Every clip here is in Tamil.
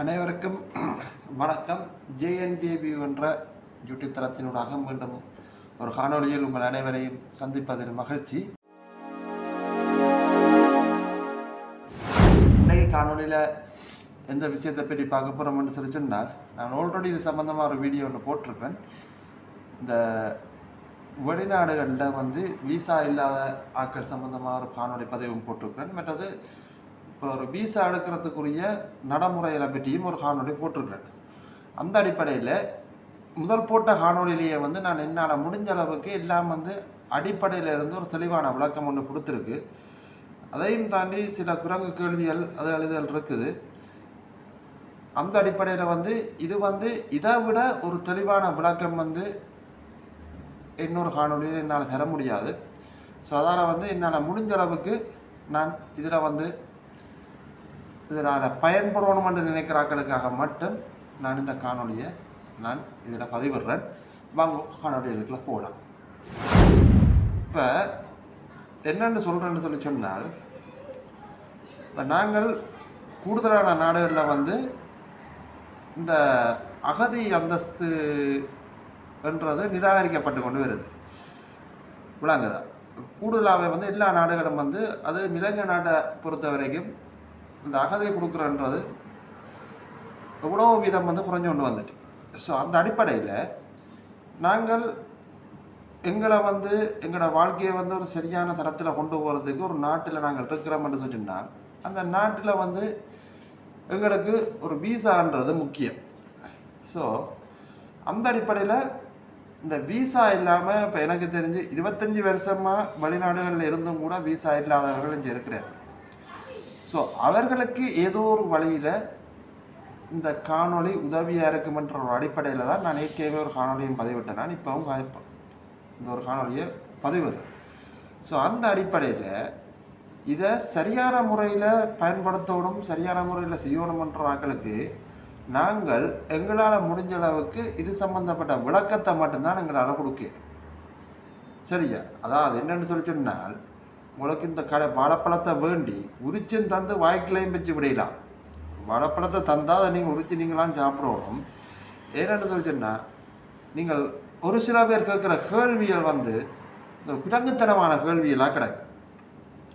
அனைவருக்கும் வணக்கம். ஜேஎன்ஜேபி என்ற யூடியூப் தளத்தினூடாக மீண்டும் ஒரு காணொளியில் உங்கள் அனைவரையும் சந்திப்பதில் மகிழ்ச்சி. இன்றைய காணொளியில் எந்த விஷயத்தை பற்றி பார்க்க போகிறோம்னு சொல்லி சொன்னால் நான் ஆல்ரெடி இது சம்மந்தமாக ஒரு வீடியோ ஒன்று போட்டிருக்கேன் இந்த வெளிநாடுகளில் வந்து விசா இல்லாத ஆட்கள் சம்மந்தமாக ஒரு காணொளி பதிவும் போட்டிருக்கிறேன். மற்றது இப்போ ஒரு விசா எடுக்கிறதுக்குரிய நடைமுறைகளை பற்றியும் ஒரு காணொளி போட்டிருக்கிறேன் அந்த அடிப்படையில் முதல் போட்ட காணொலியிலேயே வந்து நான் என்னால் முடிஞ்ச அளவுக்கு எல்லாம் வந்து அடிப்படையில் இருந்து ஒரு தெளிவான விளக்கம் ஒன்று கொடுத்துருக்கு. அதையும் தாண்டி சில குரங்கு கேள்விகள் அது எழுதல் இருக்குது. அந்த அடிப்படையில் வந்து இது வந்து இதை விட ஒரு தெளிவான விளக்கம் வந்து இன்னொரு காணொலியில் என்னால் தர முடியாது. ஸோ அதால் வந்து என்னால் முடிஞ்ச அளவுக்கு நான் இதில் வந்து இதனால் பயன்படணும் என்று நினைக்கிறாக்களுக்காக மட்டும் நான் இந்த காணொலியை நான் இதில் பதிவிடுறேன். வாங்க காணொலிகளுக்குள்ள போகலாம் இப்போ என்னென்னு சொல்கிறேன்னு சொல்லி சொன்னால் இப்போ நாங்கள் கூடுதலான நாடுகளில் வந்து இந்த அகதி அந்தஸ்து என்றது நிராகரிக்கப்பட்டு கொண்டு வருது. விளங்குதா? கூடுதலாகவே வந்து எல்லா நாடுகளும் வந்து அது இலங்கை நாட்டை பொறுத்த வரைக்கும் இந்த அகதை கொடுக்குறன்றது எவ்வளோ வீதம் வந்து குறைஞ்சு கொண்டு வந்துட்டு. ஸோ அந்த அடிப்படையில் நாங்கள் எங்களை வந்து எங்களோட வாழ்க்கையை வந்து ஒரு சரியான தரத்தில் கொண்டு போகிறதுக்கு ஒரு நாட்டில் நாங்கள் இருக்கிறோம்னு சொன்னால் அந்த நாட்டில் வந்து எங்களுக்கு ஒரு வீசான்றது முக்கியம். ஸோ அந்த அடிப்படையில் இந்த வீசா இல்லாமல் இப்போ எனக்கு தெரிஞ்சு இருபத்தஞ்சி வருஷமாக வெளிநாடுகளில் இருந்தும் கூட வீசா இல்லாதவர்கள் இங்கே இருக்கிறார் ஸோ அவர்களுக்கு ஏதோ ஒரு வழியில் இந்த காணொளி உதவியாக இருக்குமென்ற ஒரு அடிப்படையில் தான் நான் ஏற்கனவே ஒரு காணொலியும் பதிவிட்டேன். நான் இப்போவும் கா- இந்த ஒரு காணொலியை பதிவிடுறேன். ஸோ அந்த அடிப்படையில் இதை சரியான முறையில் பயன்படுத்தணும் சரியான முறையில் செய்யணுமன்ற ஆட்களுக்கு நாங்கள் எங்களால் முடிஞ்ச அளவுக்கு இது சம்பந்தப்பட்ட விளக்கத்தை மட்டும்தான் எங்களால் கொடுக்க சரியா? அதாவது என்னென்னு சொல்லி சொன்னால் உங்களுக்கு இந்த கடை வாழைப்பழத்தை வேண்டி உரிச்சும் தந்து வாய்க்கிலையும் வச்சு விடலாம் வாழைப்பழத்தை தந்தால் அதை நீங்கள் உரிச்சு நீங்களாம் சாப்பிடணும். ஏன்னு சொல்லிச்சுன்னா நீங்கள் ஒரு சில பேர் கேட்குற கேள்விகள் வந்து இந்த குரங்குத்தனமான கேள்வியெல்லாம் கிடக்கு.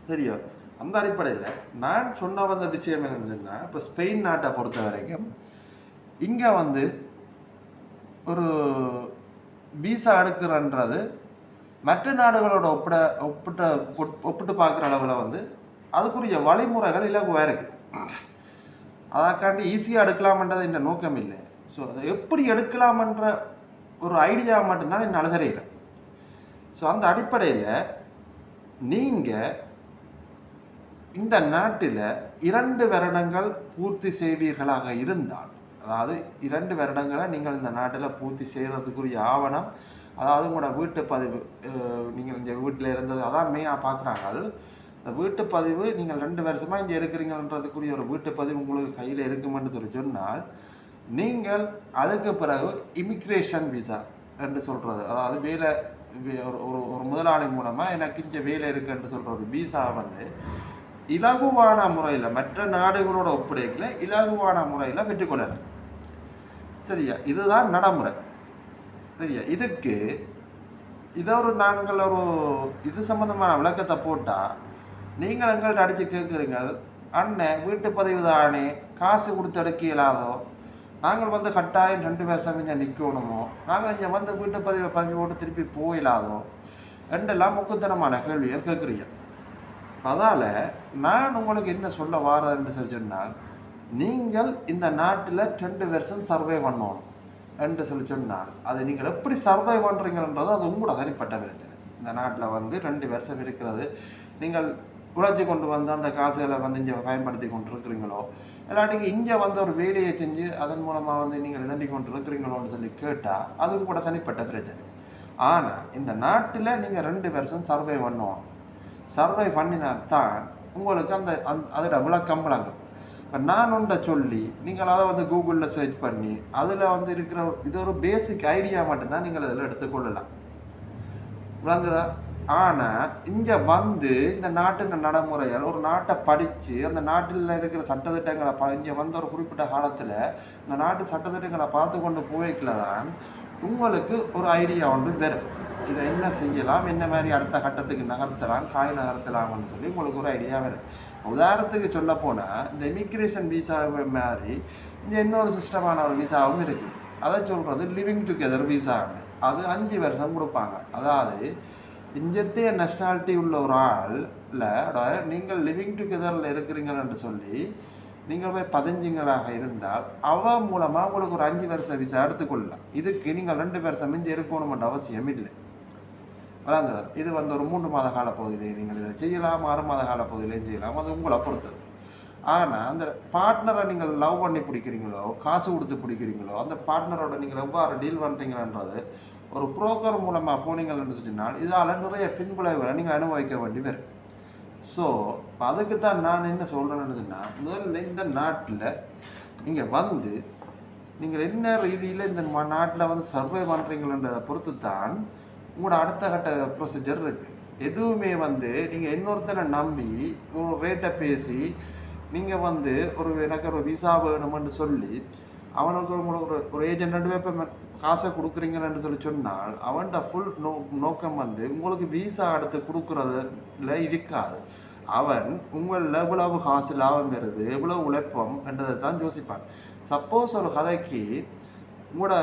தெரியும் அந்த அடிப்படையில் நான் சொன்ன வந்த விஷயம் என்னென்னா இப்போ ஸ்பெயின் நாட்டை பொறுத்த வரைக்கும் இங்கே வந்து ஒரு பீசா எடுக்கிறன்றது மற்ற நாடுகளோட ஒப்பிட ஒப்பிட்ட ஒப்பிட்டு பார்க்குற அளவில் வந்து அதுக்குரிய வழிமுறைகள் இலகுவாக இருக்குது அதற்காண்டி ஈஸியாக எடுக்கலாமன்றது இந்த நோக்கம் இல்லை. ஸோ அதை எப்படி எடுக்கலாமன்ற ஒரு ஐடியா மட்டும்தான் என் தெரியல ஸோ அந்த அடிப்படையில் நீங்கள் இந்த நாட்டில் இரண்டு வருடங்கள் பூர்த்தி செய்வீர்களாக இருந்தால் அதாவது இரண்டு வருடங்களை நீங்கள் இந்த நாட்டில் பூர்த்தி செய்கிறதுக்குரிய ஆவணம் அதாவது உங்களோட வீட்டு பதிவு நீங்கள் இந்த வீட்டில் இருந்தது அதான் மெயினாக பார்க்குறாங்க இந்த வீட்டு பதிவு நீங்கள் ரெண்டு வருஷமாக இங்கே இருக்கிறீங்கன்றதுக்குரிய ஒரு வீட்டு பதிவு உங்களுக்கு கையில் இருக்குமென்று சொல்லி சொன்னால் நீங்கள் அதுக்கு பிறகு இமிக்ரேஷன் விசா என்று சொல்கிறது அதாவது வேலை ஒரு ஒரு ஒரு முதலாளி மூலமாக எனக்கு இங்கே வேலை இருக்குன்னு சொல்கிறது விசா வந்து இலகுவான முறையில் மற்ற நாடுகளோட ஒப்படைக்கல இலகுவான முறையில் பெற்றுக்கொள்ளலாம் சரியா? இதுதான் நடைமுறை. சரியா இதுக்கு இதை ஒரு நாங்கள் ஒரு இது சம்பந்தமான விளக்கத்தை போட்டால் நீங்கள் எங்கள்கிட்ட அடித்து கேட்குறீங்க அண்ணன் வீட்டு பதிவு தானே காசு கொடுத்து எடுக்க இயலாதோ நாங்கள் வந்து கட்டாயம் ரெண்டு பேர் இங்கே நிற்கணுமோ நாங்கள் இங்கே வந்து வீட்டு பதிவை பதிவு போட்டு திருப்பி போயிடாதோ ரெண்டெல்லாம் முக்குத்தனமான கேள்விகள் கேட்குறீங்க அதால் நான் உங்களுக்கு என்ன சொல்ல வாரேன்னு சொல்லி சொன்னால் நீங்கள் இந்த நாட்டில் ரெண்டு வருஷம் சர்வே பண்ணணும் என்று சொல்லி சொன்னால் அதை நீங்கள் எப்படி சர்வை பண்ணுறீங்கன்றது அது உங்களோட தனிப்பட்ட பிரச்சனை இந்த நாட்டில் வந்து ரெண்டு வருஷம் இருக்கிறது. நீங்கள் உழைச்சி கொண்டு வந்து அந்த காசுகளை வந்து இங்கே பயன்படுத்தி கொண்டு இருக்கிறீங்களோ இல்லாட்டிக்கு இங்கே வந்து ஒரு வேலையை செஞ்சு அதன் மூலமாக வந்து நீங்கள் இதண்டி கொண்டு இருக்கிறீங்களோன்னு சொல்லி கேட்டால் அதுவும் கூட தனிப்பட்ட பிரச்சனை. ஆனால் இந்த நாட்டில் நீங்கள் ரெண்டு வருஷம் சர்வே பண்ணுவோம். சர்வை பண்ணினா தான் உங்களுக்கு அந்த அந் அதோட விளக்கம் விளங்கும் இப்போ நான் ஒன்றை சொல்லி நீங்கள் அதை வந்து கூகுளில் சர்ச் பண்ணி அதில் வந்து இருக்கிற ஒரு- இது ஒரு பேசிக் ஐடியா மட்டும்தான் நீங்கள் அதில் எடுத்துக்கொள்ளலாம். விளங்குதா? ஆனால் இங்கே வந்து இந்த நாட்டின் நடைமுறையால் ஒரு நாட்டை படித்து அந்த நாட்டில் இருக்கிற சட்டத்திட்டங்களை ப இங்கே வந்த ஒரு குறிப்பிட்ட காலத்தில் இந்த நாட்டு சட்டத்திட்டங்களை பார்த்து கொண்டு போய்க்கல தான் உங்களுக்கு ஒரு ஐடியா ஒன்று வரும். இதை என்ன செய்யலாம் என்ன மாதிரி அடுத்த கட்டத்துக்கு நகர்த்தலாம்? காய் நகர்த்தலாம்னு சொல்லி உங்களுக்கு ஒரு ஐடியா வரும். உதாரணத்துக்கு சொல்ல போனால் இந்த இமிக்ரேஷன் விசா மாதிரி இந்த இன்னொரு சிஸ்டமான ஒரு விசாவும் இருக்குது. அதை சொல்கிறது லிவிங் டுகெதர் விசான்னு அது அஞ்சு வருஷம் கொடுப்பாங்க. அதாவது இந்தியத்தைய நேஷ்னாலிட்டி உள்ள ஒரு ஆள் நீங்கள் லிவிங் டுகெதரில் இருக்கிறீங்கன்னு சொல்லி நீங்கள் போய் பதினஞ்சுங்களாக இருந்தால் அவ மூலமாக உங்களுக்கு ஒரு அஞ்சு வருஷம் விசா எடுத்துக்கொள்ளலாம். இதுக்கு நீங்கள் ரெண்டு வருஷம் மிஞ்சி இருக்கணுமென்ற அவசியம் இல்லை. வழங்குதல். இது வந்து ஒரு மூன்று மாத கால பகுதியிலே நீங்கள் இதை செய்யலாம் ஆறு மாத கால பகுதியிலையும் செய்யலாம். அது உங்களை பொறுத்தது. ஆனால் அந்த பார்ட்னரை நீங்கள் லவ் பண்ணி பிடிக்கிறீங்களோ காசு கொடுத்து பிடிக்கிறீங்களோ அந்த பார்ட்னரோட நீங்கள் எவ்வாறு டீல் பண்ணுறீங்கன்றது ஒரு புரோக்கர் மூலமாக போனீங்கன்னு சொன்னால் இதால் நிறைய பின்விளைவுகளை நீங்கள் அனுபவிக்க வேண்டி வரும். ஸோ அதுக்கு தான் நான் என்ன சொல்கிறேன்னு சொன்னால் முதல்ல இந்த நாட்டில் நீங்கள் வந்து நீங்கள் என்ன ரீதியில் இந்த நாட்டில் வந்து சர்வே பண்ணுறீங்களன்றதை பொறுத்து தான் உங்களோட அடுத்த கட்ட ப்ரொசீஜர் இருக்குது எதுவுமே வந்து நீங்கள் இன்னொருத்தனை நம்பி ரேட்டை பேசி நீங்கள் வந்து ஒரு எனக்கு ஒரு விசா வேணுமென்று சொல்லி அவனுக்கு உங்களுக்கு ஒரு ஒரு ஏஜென்ட் ரெண்டு பேர் காசை கொடுக்குறீங்கன்னு சொல்லி சொன்னால் அவன்கிட்ட ஃபுல் நோ நோக்கம் வந்து உங்களுக்கு விசா எடுத்து கொடுக்குறதுல இருக்காது. அவன் உங்களில் எவ்வளவு காசு லாபம் வருது எவ்வளவு உழைப்பம் என்றதை தான் யோசிப்பான். சப்போஸ் ஒரு கதைக்கு உங்களோட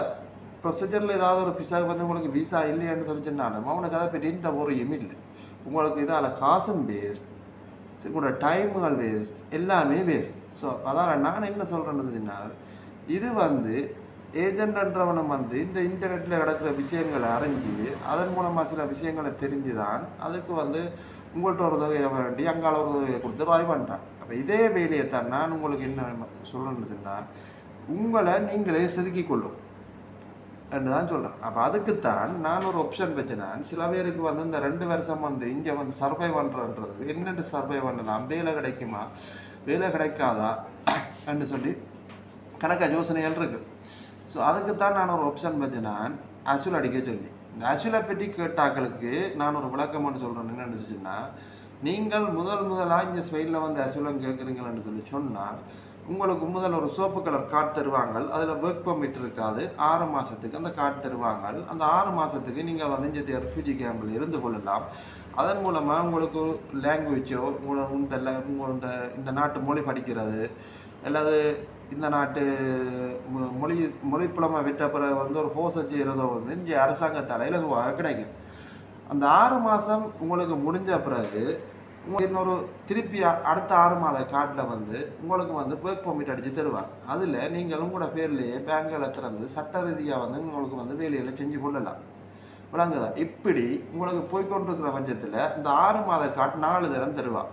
ப்ரொசீஜரில் ஏதாவது ஒரு பிசாக்கு வந்து உங்களுக்கு விசா இல்லையான்னு சொல்லி சொன்னாலும் அவனுக்கு அதை பெரிய எந்த இல்லை. உங்களுக்கு இதால் காசும் வேஸ்ட் உங்களோட டைமுகள் வேஸ்ட் எல்லாமே வேஸ்ட் ஸோ அதால் நான் என்ன சொல்கிறேன்னு இது வந்து ஏஜென்ட்ன்றவனும் வந்து இந்த இன்டர்நெட்டில் கிடக்கிற விஷயங்களை அறிஞ்சு அதன் மூலமாக சில விஷயங்களை தெரிஞ்சு தான் அதுக்கு வந்து உங்கள்கிட்ட ஒரு தொகையை வேண்டி அங்கால ஒரு தொகையை கொடுத்து ராய் பண்ணிட்டான். அப்போ இதே வேலையை தான் நான் உங்களுக்கு என்ன சொல்லணுன்னா உங்களை நீங்களே செதுக்கி கொள்ளும். என்று தான் சொல்கிறேன் அப்போ அதுக்குத்தான் நான் ஒரு ஆப்ஷன் வச்சுனேன் சில பேருக்கு வந்து இந்த ரெண்டு வருஷம் வந்து இங்கே வந்து சர்வை பண்ணுறன்றது என்னென்று சர்வை பண்ணலாம்? வேலை கிடைக்குமா? வேலை கிடைக்காதா? என்று சொல்லி கணக்க யோசனைகள் இருக்குது ஸோ அதுக்குத்தான் நான் ஒரு ஆப்ஷன் வச்சுனேன் அசுல் அடிக்க சொல்லி. இந்த அசுலை பற்றி கேட்டாக்களுக்கு நான் ஒரு விளக்கம்னு சொல்கிறேன் என்னென்னு சொன்னால் நீங்கள் முதல் முதலாக இந்த ஸ்பெயினில் வந்து அசுலம் கேட்குறீங்களன்னு சொல்லி சொன்னால் உங்களுக்கு முதல்ல ஒரு சோப்பு கலர் கார்டு தருவாங்க அதில் ஒர்க் பர்மிட் இருக்காது. ஆறு மாதத்துக்கு அந்த கார்டு தருவாங்க அந்த ஆறு மாதத்துக்கு நீங்கள் வந்து இந்த ரெஃப்யூஜி கேம்பில் இருந்து கொள்ளலாம். அதன் மூலமாக உங்களுக்கு ஒரு லாங்குவேஜோ உங்களை இந்த இந்த இந்த நாட்டு மொழி படிக்கிறது அல்லது இந்த நாட்டு மொ- மொழி மொழி புலமை விட்ட பிறகு வந்து ஒரு ஹோஸை செய்கிறதோ வந்து இங்கே அரசாங்கத்தால் இலகுவாக கிடைக்கும். அந்த ஆறு மாதம் உங்களுக்கு முடிஞ்ச பிறகு உங்களுக்கு இன்னொரு திருப்பி அடுத்த ஆறு மாத காட்டில் வந்து உங்களுக்கு வந்து ஒர்க் பர்மிட் அடித்து தருவாங்க. அதில் நீங்கள் உங்களோட பேர்லேயே பேங்களை திறந்து சட்ட ரீதியாக வந்து உங்களுக்கு வந்து வேலையில் செஞ்சு கொள்ளலாம். விளங்குதா? இப்படி உங்களுக்கு போய்கொண்டிருக்கிற பட்சத்தில் இந்த ஆறு மாத காட்டு நாலு தரம் தருவாள்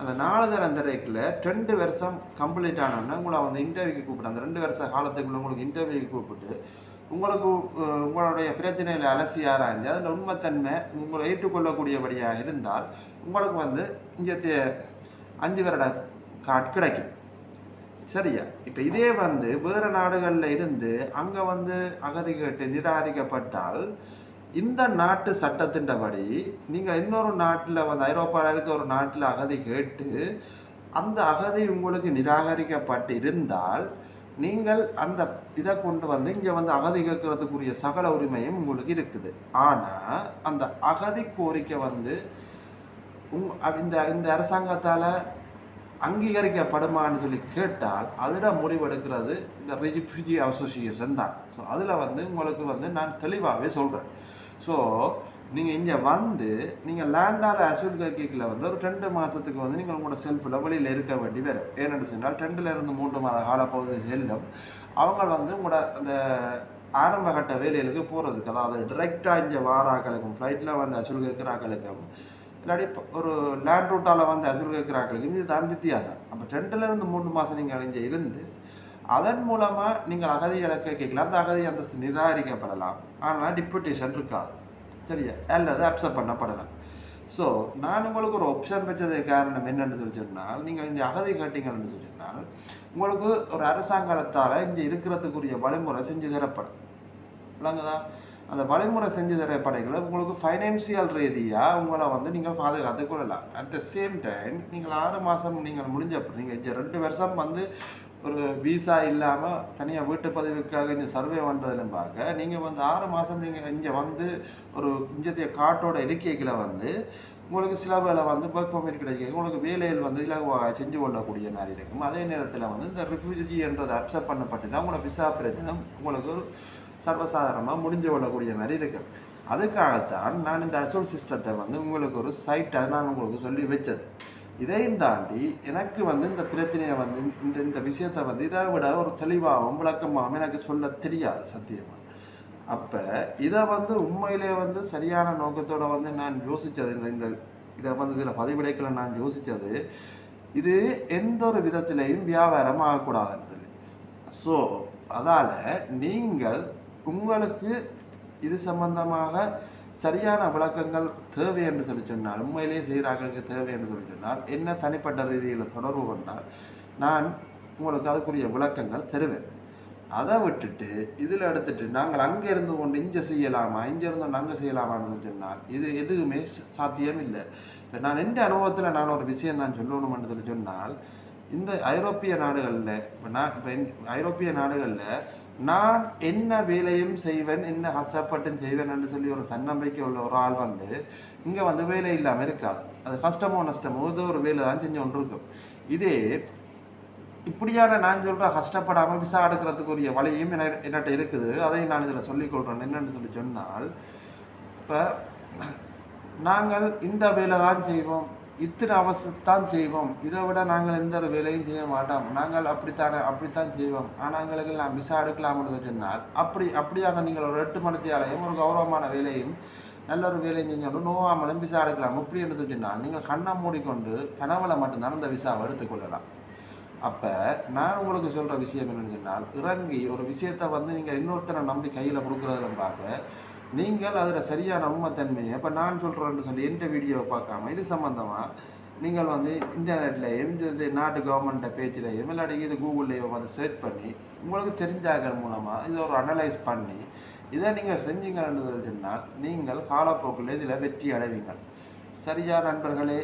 அந்த நாலு தரம் தரைக்குள்ள ரெண்டு வருஷம் கம்ப்ளீட் ஆனோன்னா உங்களை வந்து இன்டர்வியூக்கு கூப்பிட்டு அந்த ரெண்டு வருஷ காலத்துக்குள்ள உங்களுக்கு இன்டர்வியூக்கு கூப்பிட்டு உங்களுக்கு உங்களுடைய பிரச்சனைகளை அலசி ஆராய்ஞ்சு அதில் உண்மைத்தன்மை உங்களை ஏற்றுக்கொள்ளக்கூடியபடியாக இருந்தால் உங்களுக்கு வந்து இங்கே அஞ்சு வருட காட் கிடைக்கும். சரியா? இப்போ இதே வந்து வேறு நாடுகளில் இருந்து அங்கே வந்து அகதி கேட்டு நிராகரிக்கப்பட்டால் இந்த நாட்டு சட்டத்தின்படி நீங்கள் இன்னொரு நாட்டில் வந்து ஐரோப்பாவில் இருக்க ஒரு நாட்டில் அகதி கேட்டு அந்த அகதி உங்களுக்கு நிராகரிக்கப்பட்டு இருந்தால் நீங்கள் அந்த இதை கொண்டு வந்து இங்கே வந்து அகதி கேட்கறதுக்குரிய சகல உரிமையும் உங்களுக்கு இருக்குது. ஆனால் அந்த அகதி கோரிக்கை வந்து உங் இந்த இந்த அரசாங்கத்தால் அங்கீகரிக்கப்படுமான்னு சொல்லி கேட்டால் அதில் முடிவெடுக்கிறது இந்த ரெஃப்யூஜி அசோசியேஷன் தான். ஸோ அதில் வந்து உங்களுக்கு வந்து நான் தெளிவாகவே சொல்கிறேன் ஸோ நீங்கள் இங்கே வந்து நீங்கள் லேண்டால் அசூல்கா கேக்கில் வந்து ஒரு ரெண்டு மாதத்துக்கு வந்து நீங்கள் உங்களோட செல்ஃபில் வெளியில் இருக்க வேண்டி வரும். ஏன்னு சொன்னால் ரெண்டுலேருந்து மூன்று மாத காலப்பகுதி செல்லும். அவங்க வந்து உங்களோட அந்த ஆரம்ப கட்ட வேலைகளுக்கு போகிறதுக்கு அதாவது டிரெக்டாக இங்கே வாராக்களுக்கும் ஃப்ளைட்டில் வந்து அசூல் கேட்குறாக்களுக்கும் இல்லாட்டி இப்போ ஒரு லேண்ட் ரூட்டால் வந்து அசூல் கேட்குறாக்களுக்கும் இது தான் வித்தியாசம். அப்போ ரெண்டுலேருந்து மூணு மாதம் நீங்கள் இங்கே இருந்து அதன் மூலமாக நீங்கள் அகதி இலக்க கேட்கலாம் அந்த அகதி அந்தஸ்து நிராகரிக்கப்படலாம். ஆனால் டிப்புட்டேஷன் இருக்காது. சரியா அல்லது அப்செப்ட் பண்ணப்படலை ஸோ நான் உங்களுக்கு ஒரு ஆப்ஷன் வச்சது காரணம் என்னென்னு சொல்லி சொன்னால் நீங்கள் இந்த அகதி கேட்டீங்கன்னு சொல்லி சொன்னால் உங்களுக்கு ஒரு அரசாங்கத்தால் இங்கே இருக்கிறதுக்குரிய வழிமுறை செஞ்சு தரப்படும். விளங்குதா? அந்த வழிமுறை செஞ்சு தர படைகளை உங்களுக்கு ஃபைனான்சியல் ரீதியாக உங்களை வந்து நீங்கள் பாதுகாத்து கொள்ளலாம். அட் த சேம் டைம் நீங்கள் ஆறு மாதம் நீங்கள் முடிஞ்ச அப்புறம் நீங்கள் ரெண்டு வருஷம் வந்து ஒரு விசா இல்லாமல் தனியாக வீட்டு பதிவுக்காக இந்த சர்வே பண்ணுறதுல பார்க்க நீங்கள் வந்து ஆறு மாதம் நீங்கள் இங்கே வந்து ஒரு இஞ்சத்திய காட்டோட இருக்கைகளை வந்து உங்களுக்கு சில வேலை வந்து ஒர்க் பர்மிட் கிடைக்கும் உங்களுக்கு வேலையில் வந்து இலகுவாக செஞ்சு கொள்ளக்கூடிய மாதிரி இருக்கும். அதே நேரத்தில் வந்து இந்த ரிஃப்யூஜி என்றது அப்செப்ட் பண்ணப்பட்டுனா உங்களோட விசா பிரச்சனை உங்களுக்கு ஒரு சர்வசாதாரணமாக முடிஞ்சு கொள்ளக்கூடிய மாதிரி இருக்கு அதுக்காகத்தான் நான் இந்த அசோல் சிஸ்டத்தை வந்து உங்களுக்கு ஒரு சைட்டை நான் உங்களுக்கு சொல்லி வச்சது. இதையும் தாண்டி எனக்கு வந்து இந்த பிரச்சனையை வந்து இந்த இந்த விஷயத்தை வந்து இதை விட ஒரு தெளிவாகவும் விளக்கமாகவும் எனக்கு சொல்ல தெரியாது சத்தியமாக அப்போ இதை வந்து உண்மையிலே வந்து சரியான நோக்கத்தோடு வந்து நான் யோசித்தது இந்த இந்த இதை வந்து இதில் பதிவிடைக்கல நான் யோசித்தது இது எந்த ஒரு விதத்திலையும் வியாபாரம் ஆகக்கூடாதுன்னு சொல்லி. ஸோ அதால் நீங்கள் உங்களுக்கு இது சம்பந்தமாக சரியான விளக்கங்கள் தேவை என்று சொல்லி சொன்னால் உண்மையிலேயே செய்கிறார்களுக்கு தேவை என்று சொல்லி சொன்னால் என்ன தனிப்பட்ட ரீதியில் தொடர்பு கொண்டால் நான் உங்களுக்கு அதுக்குரிய விளக்கங்கள் தருவேன். அதை விட்டுட்டு இதில் எடுத்துட்டு நாங்கள் அங்கே இருந்து கொண்டு இங்கே செய்யலாமா இங்கே இருந்தோம் நாங்கள் செய்யலாமான்னு சொன்னால் இது எதுவுமே சாத்தியம் இல்லை. இப்போ நான் எந்த அனுபவத்தில் நான் ஒரு விஷயம் நான் சொல்லணும்னு சொல்லி சொன்னால் இந்த ஐரோப்பிய நாடுகளில் இப்போ நான் இப்போ ஐரோப்பிய நாடுகளில் நான் என்ன வேலையும் செய்வேன் என்ன கஷ்டப்பட்டும் செய்வேன் என்று சொல்லி ஒரு தன்னம்பிக்கை உள்ள ஒரு ஆள் வந்து இங்கே வந்து வேலை இல்லாமல் இருக்காது. அது கஷ்டமோ நஷ்டமோ ஏதோ ஒரு வேலை தான் செஞ்சு ஒன்று இருக்கும். இதே இப்படியான நான் சொல்கிற கஷ்டப்படாமல் விசா எடுக்கிறதுக்குரிய வழியும் என்ன என்கிட்ட இருக்குது. அதையும் நான் இதில் சொல்லிக்கொள்கிறேன் என்னென்னு சொல்லி சொன்னால் இப்போ நாங்கள் இந்த வேலை தான் செய்வோம். இத்தனை அவசத்தான் செய்வோம். இதை விட நாங்கள் எந்த ஒரு வேலையும் செய்ய மாட்டோம். நாங்கள் அப்படித்தானே அப்படித்தான் செய்வோம். ஆனால் எங்களுக்கு நான் விசா எடுக்கலாம்னு சொன்னால் அப்படி அப்படியான நீங்கள் ஒரு எட்டு மணித்தியாலையும் ஒரு கௌரவமான வேலையும் நல்ல ஒரு வேலையும் செஞ்சாலும் நோவாமலும் விசா எடுக்கலாம். இப்படி என்று சொன்னால் நீங்கள் கண்ணை மூடிக்கொண்டு கனவுல மட்டும்தான் அந்த விசாவை எடுத்துக்கொள்ளலாம் அப்போ நான் உங்களுக்கு சொல்கிற விஷயம் என்னன்னு சொன்னால் இறங்கி ஒரு விஷயத்தை வந்து நீங்கள் இன்னொருத்தரை நம்பி கையில் கொடுக்குறதுல பார்க்க நீங்கள் அதில் சரியான உண்மைத்தன்மையை இப்போ நான் சொல்கிறேன்னு சொல்லி எந்த வீடியோவை பார்க்காம இது சம்மந்தமாக நீங்கள் வந்து இன்டர்நெட்லேயும் இந்த நாட்டு கவர்மெண்ட்டை பேஜ்லையும் இல்லாட்டி இது கூகுள்லேயும் வந்து சர்ச் பண்ணி உங்களுக்கு தெரிஞ்சாக்கள் மூலமாக இதை ஒரு அனலைஸ் பண்ணி இதை நீங்கள் செஞ்சீங்கன்னு சொன்னால் நீங்கள் காலப்போக்கில் இதில் வெற்றி அடைவீங்க சரியா நண்பர்களே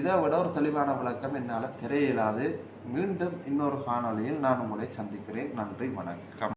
இதை விட ஒரு தெளிவான விளக்கம் என்னால் தெரியலாது. மீண்டும் இன்னொரு காணொளியில் நான் உங்களை சந்திக்கிறேன். நன்றி வணக்கம்.